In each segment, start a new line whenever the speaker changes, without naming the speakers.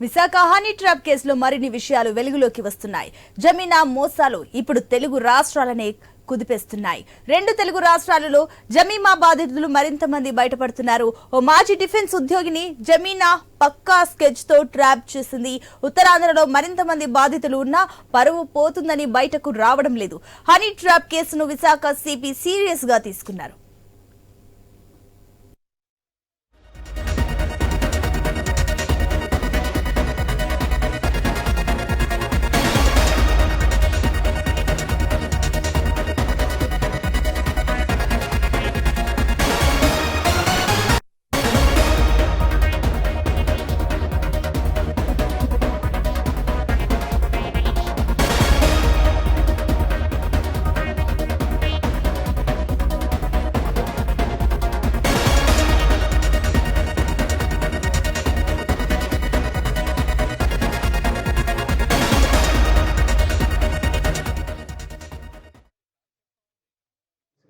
Visakha honey trap కేసులో మరిన్ని విషయాలు వెలుగులోకి వస్తున్నాయి. జమీనా మోసాలు ఇప్పుడు తెలుగు రాష్ట్రాలనే కుదిపేస్తున్నాయి. రెండు తెలుగు రాష్ట్రాలలో జమీమా బాధితులు మరింత మంది బయటపడుతున్నారు. ఓ మాజీ డిఫెన్స్ ఉద్యోగిని జమీనా పక్కా స్కెచ్తో ట్రాప్ చేసింది. ఉత్తరాంధ్రలో మరింత మంది బాధితులు ఉన్నా పరువు పోతుందని బయటకు రావడం లేదు. హనీ ట్రాప్ కేసును విశాఖ సిపి సీరియస్గా తీసుకున్నారు.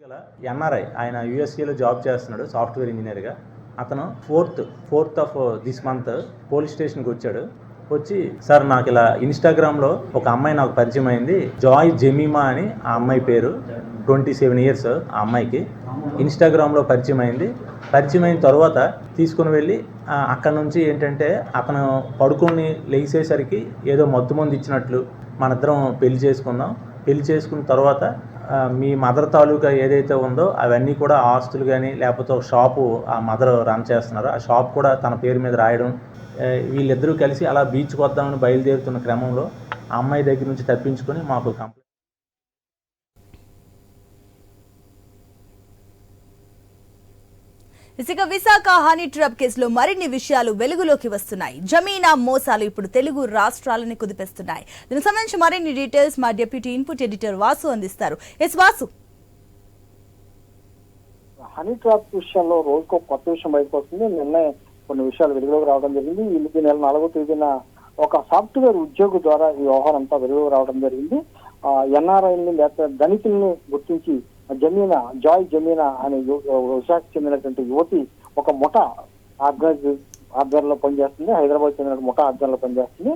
గల ఎన్ఆర్ఐ ఆయన యూఎస్ఏలో జాబ్ చేస్తున్నాడు సాఫ్ట్వేర్ ఇంజనీర్గా అతను fourth fourth of this month police స్టేషన్కి వచ్చాడు. వచ్చి సార్ నాకు ఇలా ఇన్స్టాగ్రామ్లో ఒక అమ్మాయి నాకు పరిచయం అయింది జాయ్ జెమీమా అని ఆ అమ్మాయి పేరు. ట్వంటీ సెవెన్ ఇయర్స్ ఆ అమ్మాయికి. ఇన్స్టాగ్రామ్లో పరిచయం అయింది. పరిచయం అయిన తర్వాత తీసుకుని వెళ్ళి అక్కడ నుంచి ఏంటంటే అతను పడుకొని లేచేసరికి ఏదో మత్తు మందు ఇచ్చినట్లు మనిద్దరం పెళ్ళి చేసుకుందాం. పెళ్ళి చేసుకున్న తర్వాత మీ మదర్ తాలూకా ఏదైతే ఉందో అవన్నీ కూడా ఆస్తులు కానీ లేకపోతే ఒక షాపు ఆ మదర్ రన్ చేస్తున్నారు. ఆ షాప్ కూడా తన పేరు మీద రాయడం వీళ్ళిద్దరూ కలిసి అలా బీచ్కి వద్దామని బయలుదేరుతున్న క్రమంలో ఆ అమ్మాయి దగ్గర నుంచి తప్పించుకొని మాకు కంప్లైంట్
ఇసుక విశాఖ హనీ ట్రప్ కేసులో మరిన్ని విషయాలు వెలుగులోకి వస్తున్నాయి. జమీనా మోసాలు ఇప్పుడు తెలుగు రాష్ట్రాలని కుదిపేస్తున్నాయి. దీనికి సంబంధించి మరిన్ని డీటెయిల్స్ మా డిప్యూటీ ఇన్పుట్ ఎడిటర్ వాసు అందిస్తారు. ఎస్ వాసు.
హనీ ట్రాప్ విషయంలో రోజుకో కొత్త విషయం బయటకు వస్తుంది నిన్నే కొన్ని విషయాలు వెలుగులోకి రావడం జరిగింది. ఈ నెల నాలుగో తేదీన ఒక సాఫ్ట్వేర్ ఉద్యోగి ద్వారా ఈ వ్యవహారం అంతా వెలుగులోకి రావడం జరిగింది. ఎన్ఆర్ఐని లేకపోతే దళితుల్ని గుర్తించి జమీనా జాయ్ జమీనా అనే విశాఖకు చెందినటువంటి యువతి ఒక ముఠ ఆర్గనైజ్ ఆధ్వర్యంలో పనిచేస్తుంది. హైదరాబాద్ చెందిన ముఠ ఆధ్వర్యంలో పనిచేస్తుంది.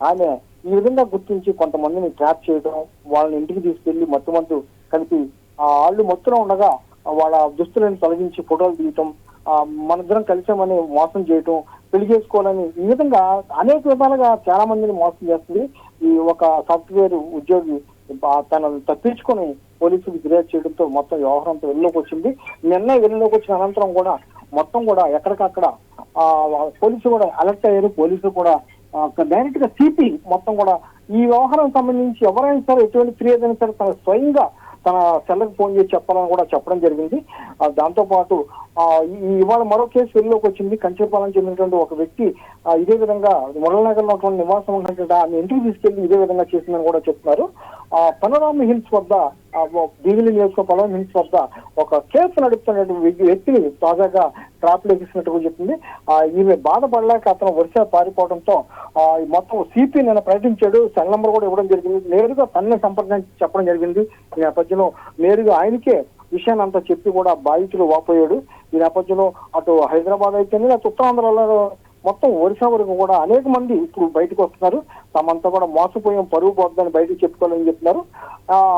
ఆమె ఈ విధంగా గుర్తించి కొంతమందిని ట్రాప్ చేయడం వాళ్ళని ఇంటికి తీసుకెళ్ళి మత్తు మందు కలిపి ఆ వాళ్ళు మొత్తులో ఉండగా వాళ్ళ దుస్తులను తొలగించి ఫోటోలు తీయటం మనిద్దరం కలిసామని మోసం చేయటం పెళ్ళి చేసుకోవాలని ఈ విధంగా అనేక విధాలుగా చాలా మందిని మోసం చేస్తుంది. ఈ ఒక సాఫ్ట్వేర్ ఉద్యోగి ఆ, తనను తప్పించుకొని పోలీసులు ఫిర్యాదు చేయడంతో మొత్తం వ్యవహారం అంతా వచ్చింది. నిన్న వెలుగులోకి వచ్చిన అనంతరం కూడా మొత్తం కూడా ఎక్కడికక్కడ ఆ, పోలీసులు కూడా అలర్ట్ అయ్యారు. పోలీసులు కూడా డైరెక్ట్గా సిపి మొత్తం కూడా ఈ వ్యవహారం సంబంధించి ఎవరైనా సరే ఎటువంటి ఫిర్యాదు అయినా సరే తన స్వయంగా తన సెల్లకు ఫోన్ చేసి చెప్పాలని కూడా చెప్పడం జరిగింది. దాంతో పాటు ఆ, ఇవాళ మరో కేసు వెలుగులోకి వచ్చింది. కంచేపాలెం చెందినటువంటి ఒక వ్యక్తి ఇదే విధంగా మురళనగర్లో ఉన్నటువంటి నివాసం ఉన్నటువంటి ఆమె ఇంటికి తీసుకెళ్ళి ఇదే విధంగా చేసిందని కూడా చెప్తున్నారు. పనరామ హిల్స్ వద్ద బీవిలి నియోజక పనరామ హిల్స్ వద్ద ఒక కేసు నడుపుతున్నటువంటి వ్యక్తిని తాజాగా ట్రాప్ లెక్కిస్తున్నట్టు చెప్పింది. ఆ, ఈమె బాధపడలేక అతను వరుస పారిపోవడంతో ఈ మొత్తం సిపి నేను ప్రకటించాడు. సెల్ నెంబర్ కూడా ఇవ్వడం జరిగింది. నేరుగా తన్నే సంప్రదించి చెప్పడం జరిగింది. ఈ నేపథ్యంలో నేరుగా ఆయనకే విషయాన్ని అంతా చెప్పి కూడా బాధితులు వాపోయాడు. ఈ నేపథ్యంలో అటు హైదరాబాద్ అయితేనే అటు ఉత్తరాంధ్రలో మొత్తం ఒరిస్సా వరకు కూడా అనేక మంది ఇప్పుడు బయటకు వస్తున్నారు. తమంతా కూడా మోసపోయాం పరువు పోద్దని బయటకు చెప్పుకోవాలని చెప్తున్నారు.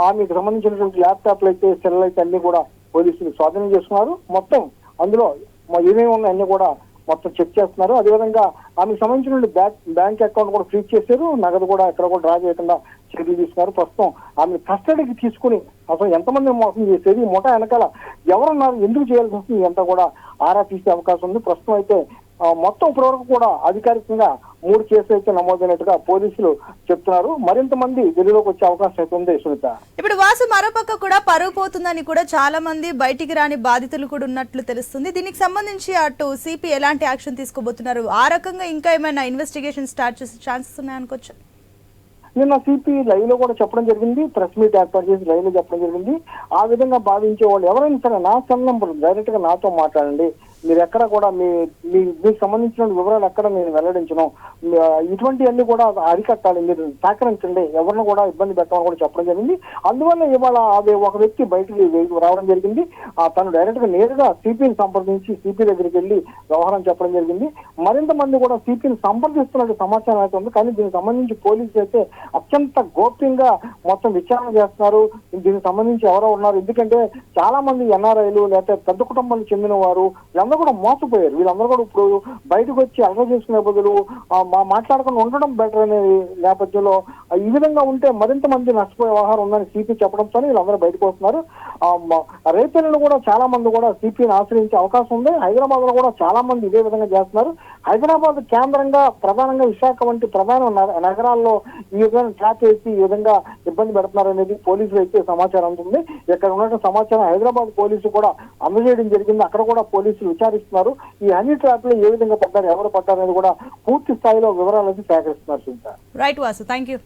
ఆమెకు సంబంధించినటువంటి ల్యాప్టాప్లు అయితే సెల్ అయితే అన్ని కూడా పోలీసులు స్వాధీనం చేస్తున్నారు మొత్తం అందులో ఏమేమి ఉన్నాయి అన్ని కూడా మొత్తం చెక్ చేస్తున్నారు. అదేవిధంగా ఆమెకు సంబంధించిన బ్యాంక్ బ్యాంక్ అకౌంట్ కూడా ఫ్రీజ్ చేశారు. నగదు కూడా ఎక్కడ కూడా డ్రా చేయకుండా చర్యలు తీసుకున్నారు. ప్రస్తుతం ఆమె కస్టడీకి తీసుకుని అసలు ఎంతమంది మోసం చేసేది ముఠా వెనకాల ఎవరున్నారు? ఎందుకు చేయాల్సి వస్తుంది? ఎంత కూడా ఆరా తీసే అవకాశం ఉంది. ప్రస్తుతం అయితే మొత్తం ఇప్పటివరకు కూడా అధికారికంగా మూడు కేసులు అయితే నమోదైనట్టుగా పోలీసులు చెప్తున్నారు. మరింత మంది వెలుగులోకి వచ్చే అవకాశం అయితే ఉంది సునీత.
ఇప్పుడు వాసు మరోపక్క కూడా పరువు పోతుందని కూడా చాలా మంది బయటికి రాని బాధితులు కూడా ఉన్నట్లు తెలుస్తుంది. దీనికి సంబంధించి అటు సిపి ఎలాంటి యాక్షన్ తీసుకోబోతున్నారు? ఆ రకంగా ఇంకా ఏమైనా ఇన్వెస్టిగేషన్ స్టార్ట్ చేసే ఛాన్సెస్ ఉన్నాయనుకోవచ్చు
నిన్న సిపి లైవ్లో కూడా చెప్పడం జరిగింది. ప్రెస్ మీట్ ఏర్పాటు చేసి లైవ్లో చెప్పడం జరిగింది. ఆ విధంగా భావించే వాళ్ళు ఎవరైనా సరే నా సెల్ నంబర్ డైరెక్ట్గా నాతో మాట్లాడండి. మీరు ఎక్కడ కూడా మీ మీ మీకు సంబంధించిన వివరాలు ఎక్కడ నేను వెల్లడించను. ఇటువంటివన్నీ కూడా అరికట్టాలి. మీరు సహకరించండి. ఎవరిని కూడా ఇబ్బంది పెట్టమని కూడా చెప్పడం జరిగింది. అందువల్ల ఇవాళ అది ఒక వ్యక్తి బయటికి రావడం జరిగింది. ఆ తను డైరెక్ట్గా నేరుగా సిపిని సంప్రదించి సిపి దగ్గరికి వెళ్ళి వ్యవహారం చెప్పడం జరిగింది. మరింత మంది కూడా సిపిని సంప్రదిస్తున్నట్టు సమాచారం అయితే ఉంది. కానీ దీనికి సంబంధించి పోలీసులు అయితే అత్యంత గోప్యంగా మొత్తం విచారణ చేస్తున్నారు. దీనికి సంబంధించి ఎవరో ఉన్నారు. ఎందుకంటే చాలా మంది ఎన్ఆర్ఐలు లేకపోతే పెద్ద కుటుంబాలకు చెందిన వారు వీళ్ళందరూ కూడా మోసపోయారు. వీళ్ళందరూ కూడా ఇప్పుడు బయటకు వచ్చి అలవ చేసుకునే బదులు మా- మాట్లాడకుండా ఉండడం బెటర్ అనే నేపథ్యంలో ఈ విధంగా ఉంటే మరింత మంది నష్టపోయే వ్యవహారం ఉందని సిపి చెప్పడంతో వీళ్ళందరూ బయటకు వస్తున్నారు. ఆ, కూడా చాలా మంది కూడా సిపిని ఆశ్రయించే అవకాశం ఉంది. హైదరాబాద్లో కూడా చాలా మంది ఇదే విధంగా చేస్తున్నారు. హైదరాబాద్ కేంద్రంగా ప్రధానంగా విశాఖ వంటి ప్రధాన నగరాల్లో ఈ విధంగా ట్రాక్ చేసి ఈ విధంగా ఇబ్బంది పెడుతున్నారు అనేది పోలీసులు అయితే సమాచారం ఉంటుంది ఇక్కడ ఉన్న సమాచారం హైదరాబాద్ పోలీసు కూడా అందజేయడం జరిగింది. అక్కడ కూడా పోలీసులు విచారిస్తున్నారు. ఈ హనీ ట్రాప్లో ఏ విధంగా పడ్డారు ఎవరు పడ్డారు అనేది కూడా పూర్తి స్థాయిలో వివరాలు సేకరిస్తున్నారు Sunitha
right Vasu thank you